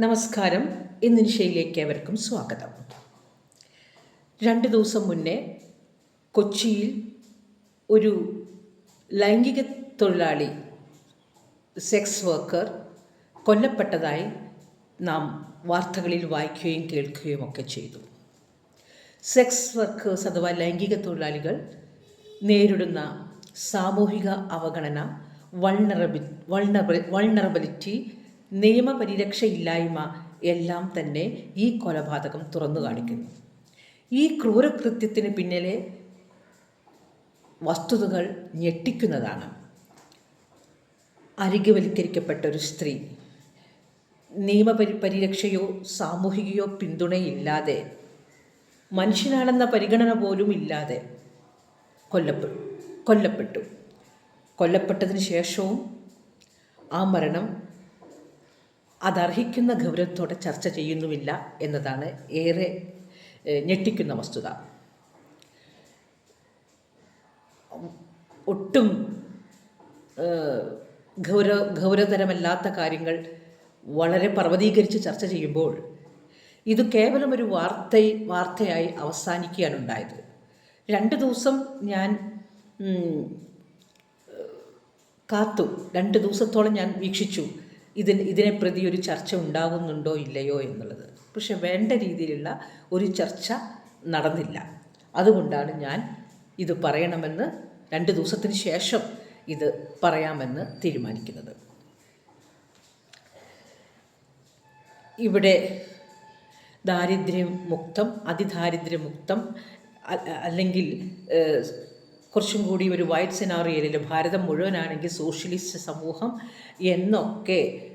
നമസ്കാരം. ഇന്ന് നിശയിലേക്ക് ഏവർക്കും സ്വാഗതം. രണ്ട് ദിവസം മുന്നേ കൊച്ചിയിൽ ഒരു ലൈംഗിക തൊഴിലാളി സെക്സ് വർക്കർ കൊല്ലപ്പെട്ടതായി നാം വാർത്തകളിൽ വായിക്കുകയും കേൾക്കുകയും ഒക്കെ ചെയ്തു. സെക്സ് വർക്കേഴ്സ് അഥവാ ലൈംഗിക തൊഴിലാളികൾ നേരിടുന്ന സാമൂഹിക അവഗണന വൾണറബി വൾണറബിലിറ്റി നിയമപരിരക്ഷയില്ലായ്മ എല്ലാം തന്നെ ഈ കൊലപാതകം തുറന്നു കാണിക്കുന്നു. ഈ ക്രൂരകൃത്യത്തിന് പിന്നിലെ വസ്തുതകൾ ഞെട്ടിക്കുന്നതാണ്. അരികുവൽക്കരിക്കപ്പെട്ട ഒരു സ്ത്രീ നിയമപരി പരിരക്ഷയോ സാമൂഹികയോ പിന്തുണയില്ലാതെ മനുഷ്യനാണെന്ന പരിഗണന പോലും ഇല്ലാതെ കൊല്ലപ്പെട്ടു കൊല്ലപ്പെട്ടു. കൊല്ലപ്പെട്ടതിന് ശേഷവും ആ മരണം അതർഹിക്കുന്ന ഗൗരവത്തോടെ ചർച്ച ചെയ്യുന്നുമില്ല എന്നതാണ് ഏറെ ഞെട്ടിക്കുന്ന വസ്തുത. ഒട്ടും ഗൗരവ ഗൗരവതരമല്ലാത്ത കാര്യങ്ങൾ വളരെ പർവതീകരിച്ച് ചർച്ച ചെയ്യുമ്പോൾ ഇത് കേവലം ഒരു വാർത്ത വാർത്തയായി അവസാനിക്കുകയാണ് ഉണ്ടായത്. രണ്ട് ദിവസം ഞാൻ കാത്തു. രണ്ട് ദിവസത്തോളം ഞാൻ വീക്ഷിച്ചു. ഇതിന് ഇതിനെ പ്രതി ഒരു ചർച്ച ഉണ്ടാകുന്നുണ്ടോ ഇല്ലയോ എന്നുള്ളത്. പക്ഷെ വേണ്ട രീതിയിലുള്ള ഒരു ചർച്ച നടന്നില്ല. അതുകൊണ്ടാണ് ഞാൻ ഇത് പറയണമെന്ന് രണ്ട് ദിവസത്തിന് ശേഷം ഇത് പറയാമെന്ന് തീരുമാനിക്കുന്നത്. ഇവിടെ ദാരിദ്ര്യം മുക്തം അതിദാരിദ്ര്യമുക്തം അല്ലെങ്കിൽ കുറച്ചും കൂടി ഒരു വൈറ്റ് സെനാറിയലിൽ ഭാരതം മുഴുവനാണെങ്കിൽ സോഷ്യലിസ്റ്റ് സമൂഹം എന്നൊക്കെ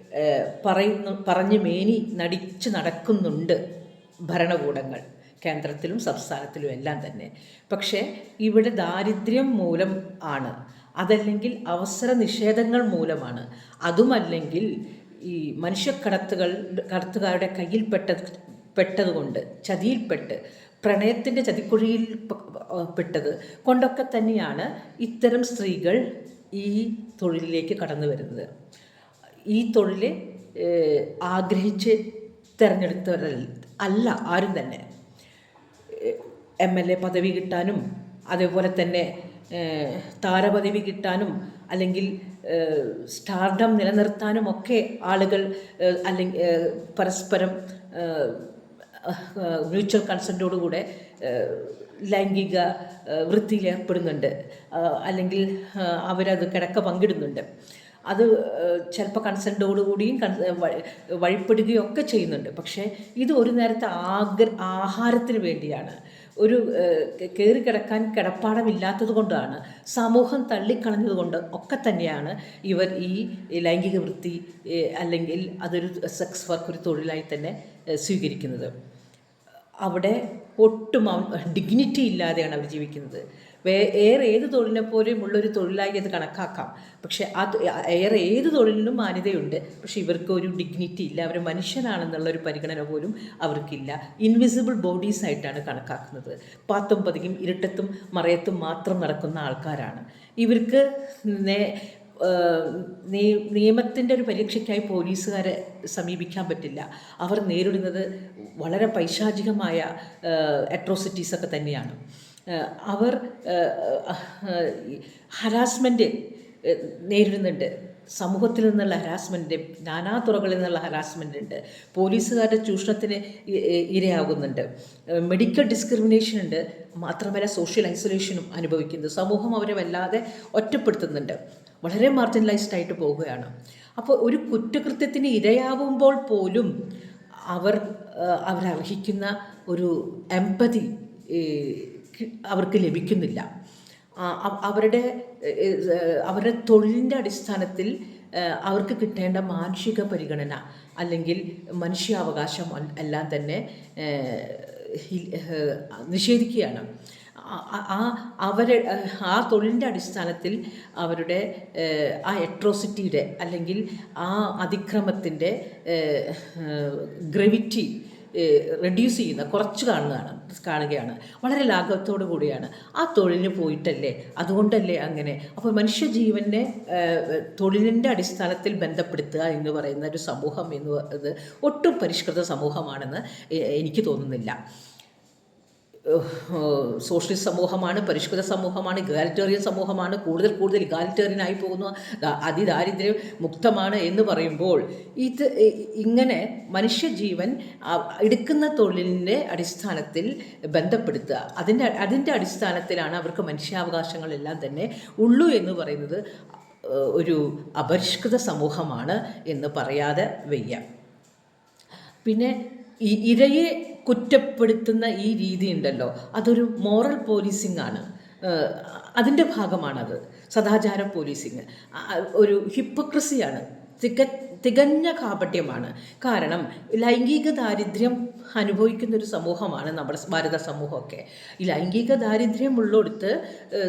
പറയുന്നു പറഞ്ഞ് മേനി നടിച്ചു നടക്കുന്നുണ്ട് ഭരണകൂടങ്ങൾ കേന്ദ്രത്തിലും സംസ്ഥാനത്തിലും എല്ലാം തന്നെ. പക്ഷേ ഇവിടെ ദാരിദ്ര്യം മൂലം ആണ്. അതല്ലെങ്കിൽ അവസര നിഷേധങ്ങൾ മൂലമാണ്. അതുമല്ലെങ്കിൽ ഈ മനുഷ്യക്കടത്തുകൾ കടത്തുകാരുടെ കയ്യിൽപ്പെട്ട പെട്ടതുകൊണ്ട് ചതിയിൽപ്പെട്ട് പ്രണയത്തിന്റെ ചതിക്കുഴിയിൽ പെട്ടത് കൊണ്ടൊക്കെ തന്നെയാണ് ഇത്തരം സ്ത്രീകൾ ഈ തൊഴിലിലേക്ക് കടന്നു വരുന്നത് ഈ തൊഴിൽ ആഗ്രഹിച്ച് തിരഞ്ഞെടുത്തവരൽ അല്ല ആരും തന്നെ. എം എൽ എ പദവി കിട്ടാനും അതേപോലെ തന്നെ താരപദവി കിട്ടാനും അല്ലെങ്കിൽ സ്റ്റാർഡം നിലനിർത്താനും ഒക്കെ ആളുകൾ അല്ലെങ്കിൽ പരസ്പരം മ്യൂച്വൽ കൺസെന്റോടുകൂടെ ലൈംഗിക വൃത്തിയിൽ ഏർപ്പെടുന്നുണ്ട്. അല്ലെങ്കിൽ അവരത് കിടക്ക പങ്കിടുന്നുണ്ട്. അത് ചിലപ്പോൾ കൺസെന്റോടുകൂടിയും കൺ വഴിപ്പെടുകയും ഒക്കെ ചെയ്യുന്നുണ്ട്. പക്ഷേ ഇത് ഒരു നേരത്തെ ആഗ്ര ആഹാരത്തിന് വേണ്ടിയാണ്. ഒരു കയറി കിടക്കാൻ കിടപ്പാടമില്ലാത്തത് കൊണ്ടാണ് സമൂഹം തള്ളിക്കളഞ്ഞത് കൊണ്ട് ഒക്കെ തന്നെയാണ് ഇവർ ഈ ലൈംഗിക വൃത്തി അല്ലെങ്കിൽ അതൊരു സെക്സ് വർക്ക് ഒരു തൊഴിലായി തന്നെ സ്വീകരിക്കുന്നത്. അവിടെ ഒട്ടും ഡിഗ്നിറ്റി ഇല്ലാതെയാണ് അവർ ജീവിക്കുന്നത്. വേ ഏറെ ഏത് തൊഴിലിനെ പോലെയും ഉള്ളൊരു തൊഴിലായി അത് കണക്കാക്കാം. പക്ഷേ ആ ഏറെ ഏത് തൊഴിലിനും മാന്യതയുണ്ട്. പക്ഷെ ഇവർക്ക് ഒരു ഡിഗ്നിറ്റി ഇല്ല. അവർ മനുഷ്യനാണെന്നുള്ളൊരു പരിഗണന പോലും അവർക്കില്ല. ഇൻവിസിബിൾ ബോഡീസ് ആയിട്ടാണ് കണക്കാക്കുന്നത്. പാത്തും പതിക്കും ഇരുട്ടത്തും മറയത്തും മാത്രം നടക്കുന്ന ആൾക്കാരാണ്. ഇവർക്ക് നിയമത്തിന്റെ ഒരു പരീക്ഷയ്ക്കായി പോലീസുകാരെ സമീപിക്കാൻ പറ്റില്ല. അവർ നേരിടുന്നത് വളരെ പൈശാചികമായ അട്രോസിറ്റീസൊക്കെ തന്നെയാണ്. അവർ ഹരാസ്മെന്റ് നേരിടുന്നുണ്ട്. സമൂഹത്തിൽ നിന്നുള്ള ഹരാസ്മെന്റ് നാനാ തുറകളിൽ നിന്നുള്ള ഹരാസ്മെന്റ് ഉണ്ട്. പോലീസുകാരുടെ ചൂഷണത്തിന് ഇരയാകുന്നുണ്ട്. മെഡിക്കൽ ഡിസ്ക്രിമിനേഷൻ ഉണ്ട്. മാത്രമല്ല സോഷ്യൽ ഐസൊലേഷനും അനുഭവിക്കുന്നു. സമൂഹം അവരെ വല്ലാതെ ഒറ്റപ്പെടുത്തുന്നുണ്ട്. വളരെ മാർജിനലൈസ്ഡ് ആയിട്ട് പോവുകയാണ് അപ്പോൾ ഒരു കുറ്റകൃത്യത്തിന് ഇരയാവുമ്പോൾ പോലും അവർ അവരർഹിക്കുന്ന ഒരു എമ്പതി അവർക്ക് ലഭിക്കുന്നില്ല. അവരുടെ അവരുടെ തൊഴിലിന്റെ അടിസ്ഥാനത്തിൽ അവർക്ക് കിട്ടേണ്ട മാനുഷിക പരിഗണന അല്ലെങ്കിൽ മനുഷ്യാവകാശം എല്ലാം തന്നെ നിഷേധിക്കുകയാണ്. ആ അവരെ ആ തൊഴിലിന്റെ അടിസ്ഥാനത്തിൽ അവരുടെ ആ എട്രോസിറ്റിയുടെ അല്ലെങ്കിൽ ആ അതിക്രമത്തിന്റെ ഗ്രവിറ്റി റെഡ്യൂസ് ചെയ്യുന്ന കുറച്ച് കാണുന്നതാണ് കാണുകയാണ്. വളരെ ലാഘവത്തോടു കൂടിയാണ്. ആ തൊഴിലിന് പോയിട്ടല്ലേ? അതുകൊണ്ടല്ലേ അങ്ങനെ? അപ്പോൾ മനുഷ്യജീവന്റെ തൊഴിലിന്റെ അടിസ്ഥാനത്തിൽ ബന്ധപ്പെടുത്തുക എന്ന് പറയുന്ന ഒരു സമൂഹം എന്ന് പറയുന്നത് ഒട്ടും പരിഷ്കൃത സമൂഹമാണെന്ന് എനിക്ക് തോന്നുന്നില്ല. സോഷ്യലിസ്റ്റ് സമൂഹമാണ് പരിഷ്കൃത സമൂഹമാണ് ഇഗാലിറ്റേറിയൻ സമൂഹമാണ് കൂടുതൽ കൂടുതൽ ഇഗാലിറ്റേറിയൻ ആയി പോകുന്നു അതിദാരിദ്ര്യം മുക്തമാണ് എന്ന് പറയുമ്പോൾ ഇത് ഇങ്ങനെ മനുഷ്യജീവൻ എടുക്കുന്ന തൊഴിലിന്റെ അടിസ്ഥാനത്തിൽ ബന്ധപ്പെടുത്തുക. അതിന്റെ അതിന്റെ അടിസ്ഥാനത്തിലാണ് അവർക്ക് മനുഷ്യാവകാശങ്ങളെല്ലാം തന്നെ ഉള്ളൂ എന്ന് പറയുന്നത് ഒരു അപരിഷ്കൃത സമൂഹമാണ് എന്ന് പറയാതെ വയ്യ. പിന്നെ ഇരയെ കുറ്റപ്പെടുത്തുന്ന ഈ രീതി ഉണ്ടല്ലോ അതൊരു മോറൽ പോലീസിംഗ് ആണ്. അതിന്റെ ഭാഗമാണത്. സദാചാര പോലീസിങ് ഒരു ഹിപ്പോക്രസിയാണ്. തിക തികഞ്ഞ കാപട്യമാണ്. കാരണം ലൈംഗിക ദാരിദ്ര്യം അനുഭവിക്കുന്ന ഒരു സമൂഹമാണ് നമ്മുടെ ഭാരത സമൂഹമൊക്കെ. ഈ ലൈംഗിക ദാരിദ്ര്യം ഉള്ളിടത്ത്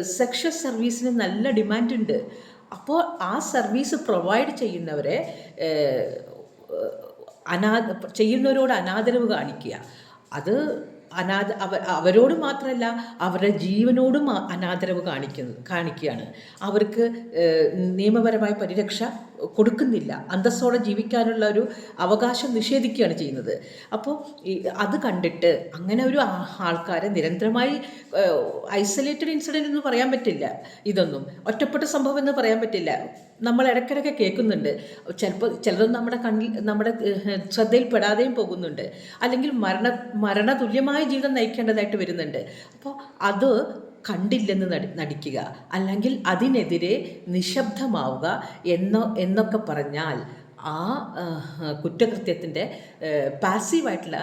സെക്ഷൽ സർവീസിന് നല്ല ഡിമാൻഡ് ഉണ്ട് അപ്പോൾ ആ സർവീസ് പ്രൊവൈഡ് ചെയ്യുന്നവരെ അനാ ചെയ്യുന്നവരോട് അനാദരവ് കാണിക്കുക. അത് അനാദ അവ അവരോട് മാത്രമല്ല അവരുടെ ജീവനോടും അനാദരവ് കാണിക്കുന്നു കാണിക്കുകയാണ്. അവർക്ക് നിയമപരമായ പരിരക്ഷ കൊടുക്കുന്നില്ല. അന്തസ്സോടെ ജീവിക്കാനുള്ള ഒരു അവകാശം നിഷേധിക്കുകയാണ് ചെയ്യുന്നത്. അപ്പോൾ അത് കണ്ടിട്ട് അങ്ങനെ ഒരു ആൾക്കാരെ നിരന്തരമായി ഐസൊലേറ്റഡ് ഇൻസിഡന്റ് എന്ന് പറയാൻ പറ്റില്ല ഇതൊന്നും. ഒറ്റപ്പെട്ട സംഭവം എന്ന് പറയാൻ പറ്റില്ല. നമ്മൾ ഇടയ്ക്കിടയ്ക്ക് കേൾക്കുന്നുണ്ട്. ചിലപ്പോൾ ചിലതൊന്നും നമ്മുടെ കണ്ണിൽ നമ്മുടെ ശ്രദ്ധയിൽപ്പെടാതെയും പോകുന്നുണ്ട്. അല്ലെങ്കിൽ മരണ മരണതുല്യമായ ജീവിതം നയിക്കേണ്ടതായിട്ട് വരുന്നുണ്ട്. അപ്പോൾ അത് കണ്ടില്ലെന്ന് നടി നടിക്കുക. അല്ലെങ്കിൽ അതിനെതിരെ നിശബ്ദമാവുക എന്നോ എന്നൊക്കെ പറഞ്ഞാൽ ആ കുറ്റകൃത്യത്തിന്റെ പാസീവായിട്ടുള്ള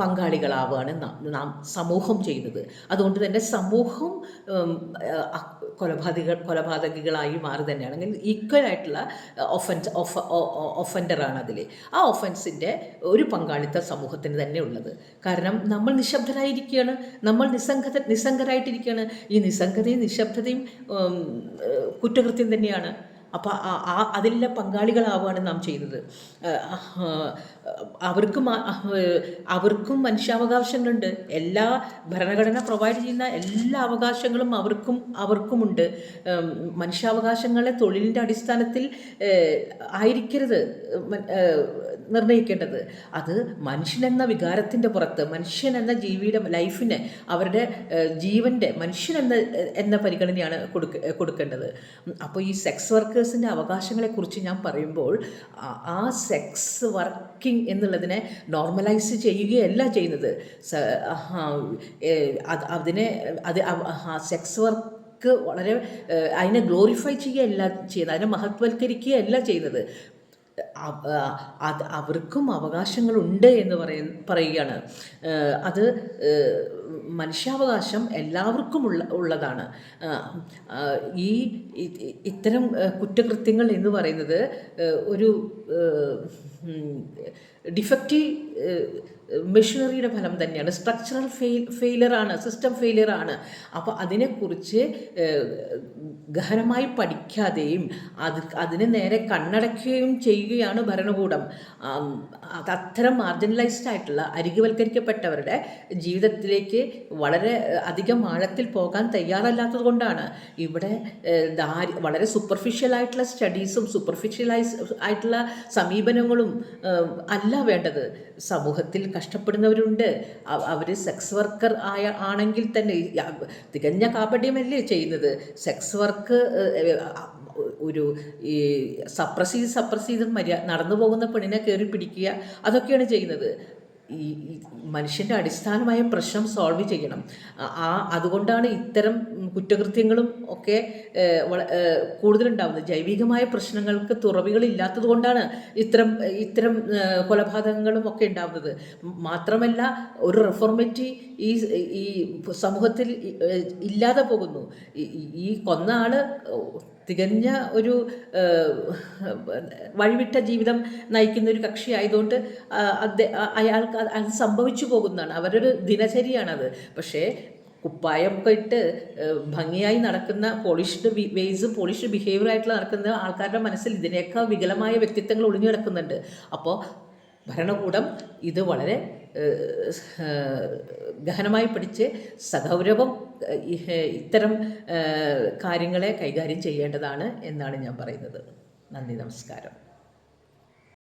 പങ്കാളികളാവുകയാണ് നാം സമൂഹം ചെയ്യുന്നത്. അതുകൊണ്ട് തന്നെ സമൂഹം കൊലപാതക കൊലപാതകികളായി മാറി തന്നെയാണെങ്കിൽ ഈക്വൽ ആയിട്ടുള്ള ഒഫൻസ് ഒഫ ഒഫൻഡറാണ് അതിൽ ആ ഒഫൻസിന്റെ ഒരു പങ്കാളിത്ത സമൂഹത്തിന് തന്നെ ഉള്ളത്. കാരണം നമ്മൾ നിശബ്ദരായിരിക്കുകയാണ്. നമ്മൾ നിസ്സംഗത നിസ്സംഗരായിട്ടിരിക്കുകയാണ്. ഈ നിസ്സംഗതയും നിശബ്ദതയും കുറ്റകൃത്യം തന്നെയാണ്. അപ്പോൾ ആ അതിലെ പങ്കാളികളാവുകയാണ് നാം ചെയ്യുന്നത് അവർക്കും അവർക്കും മനുഷ്യാവകാശങ്ങളുണ്ട്. എല്ലാ ഭരണഘടന പ്രൊവൈഡ് ചെയ്യുന്ന എല്ലാ അവകാശങ്ങളും അവർക്കും അവർക്കുമുണ്ട്. മനുഷ്യാവകാശങ്ങളെ തൊഴിലിന്റെ അടിസ്ഥാനത്തിൽ ആയിരിക്കരുത്. നിർണയിക്കേണ്ടത് അത് മനുഷ്യനെന്ന വികാരത്തിന്റെ പുറത്ത് മനുഷ്യൻ എന്ന ജീവിയുടെ ലൈഫിന് അവരുടെ ജീവന്റെ മനുഷ്യൻ എന്ന എന്ന പരിഗണനയാണ് കൊടുക്ക കൊടുക്കേണ്ടത്. അപ്പോൾ ഈ സെക്സ് വർക്കേഴ്സിന്റെ അവകാശങ്ങളെക്കുറിച്ച് ഞാൻ പറയുമ്പോൾ ആ- സെക്സ് വർക്കിംഗ് എന്നുള്ളതിനെ നോർമലൈസ് ചെയ്യുകയല്ല ചെയ്യുന്നത്. അതിനെ അത് സെക്സ് വർക്ക് വളരെ അതിനെ ഗ്ലോറിഫൈ ചെയ്യുകയല്ല ചെയ്യുന്നത്. അതിനെ മഹത്വൽക്കരിക്കുകയല്ല ചെയ്യുന്നത്. അത് അവർക്കും അവകാശങ്ങളുണ്ട് എന്ന് പറയ പറയുകയാണ്. അത് മനുഷ്യാവകാശം എല്ലാവർക്കും ഉള്ള ഉള്ളതാണ്. ഈ ഇത്തരം കുറ്റകൃത്യങ്ങൾ എന്ന് പറയുന്നത് ഒരു ഡിഫക്റ്റീവ് മെഷീനറിയുടെ ഫലം തന്നെയാണ്. സ്ട്രക്ചറൽ ഫെയിൽ ഫെയിലറാണ് സിസ്റ്റം ഫെയിലിയറാണ് അപ്പോൾ അതിനെക്കുറിച്ച് ഗഹനമായി പഠിക്കാതെയും അത് അതിന് നേരെ കണ്ണടയ്ക്കുകയും ചെയ്യുകയാണ് ഭരണകൂടം. അത്തരം മാർജിനലൈസ്ഡ് ആയിട്ടുള്ള അരികുവൽക്കരിക്കപ്പെട്ടവരുടെ ജീവിതത്തിലേക്ക് വളരെ അധികം ആഴത്തിൽ പോകാൻ തയ്യാറല്ലാത്തത് കൊണ്ടാണ്. ഇവിടെ ദാരി വളരെ സൂപ്പർഫിഷ്യൽ ആയിട്ടുള്ള സ്റ്റഡീസും സൂപ്പർഫിഷ്യലൈസ് ആയിട്ടുള്ള സമീപനങ്ങളും ഏഹ്, അല്ല വേണ്ടത്. സമൂഹത്തിൽ കഷ്ടപ്പെടുന്നവരുണ്ട്. അവർ സെക്സ് വർക്കർ ആയ ആണെങ്കിൽ തന്നെ തികഞ്ഞ കാപട്യമല്ലേ ചെയ്യുന്നത്. സെക്സ് വർക്ക് ഒരു ഈ സപ്രസ് ചെയ്ത് സപ്രസ് ചെയ്ത് മര്യാ നടന്നു പോകുന്ന പെണ്ണിനെ കയറി പിടിക്കുക അതൊക്കെയാണ് ചെയ്യുന്നത്. ഈ മനുഷ്യന്റെ അടിസ്ഥാനമായ പ്രശ്നം സോൾവ് ചെയ്യണം. ആ- അതുകൊണ്ടാണ് ഇത്തരം കുറ്റകൃത്യങ്ങളും ഒക്കെ കൂടുതലുണ്ടാവുന്നത്. ജൈവികമായ പ്രശ്നങ്ങൾക്ക് തുറവികളില്ലാത്തത് കൊണ്ടാണ് ഇത്തരം ഇത്തരം കൊലപാതകങ്ങളും ഒക്കെ ഉണ്ടാവുന്നത്. മാത്രമല്ല ഒരു റിഫോർമേറ്റീവ് ഈ ഈ സമൂഹത്തിൽ ഇല്ലാതെ പോകുന്നു. ഈ- കൊന്ന ആൾ തികഞ്ഞ ഒരു വഴിവിട്ട ജീവിതം നയിക്കുന്ന ഒരു കക്ഷി ആയതുകൊണ്ട് അയാൾക്ക് അത് അത് സംഭവിച്ചു പോകുന്നതാണ്. അവരൊരു ദിനചര്യയാണത്. പക്ഷേ കുപ്പായമൊക്കെ ഇട്ട് ഭംഗിയായി നടക്കുന്ന പോളിഷ്ഡ് വേസ് പോളിഷ്ഡ് ബിഹേവിയർ ആയിട്ടുള്ള നടക്കുന്ന ആൾക്കാരുടെ മനസ്സിൽ ഇതിനേക്കാൾ വികലമായ വ്യക്തിത്വങ്ങൾ ഒളിഞ്ഞു കിടക്കുന്നുണ്ട്. അപ്പോൾ ഭരണകൂടം ഇത് വളരെ ഗഹനമായി പഠിച്ച് സഗൗരവം ഇത്തരം കാര്യങ്ങളെ കൈകാര്യം ചെയ്യേണ്ടതാണ് എന്നാണ് ഞാൻ പറയുന്നത്. നന്ദി നമസ്കാരം.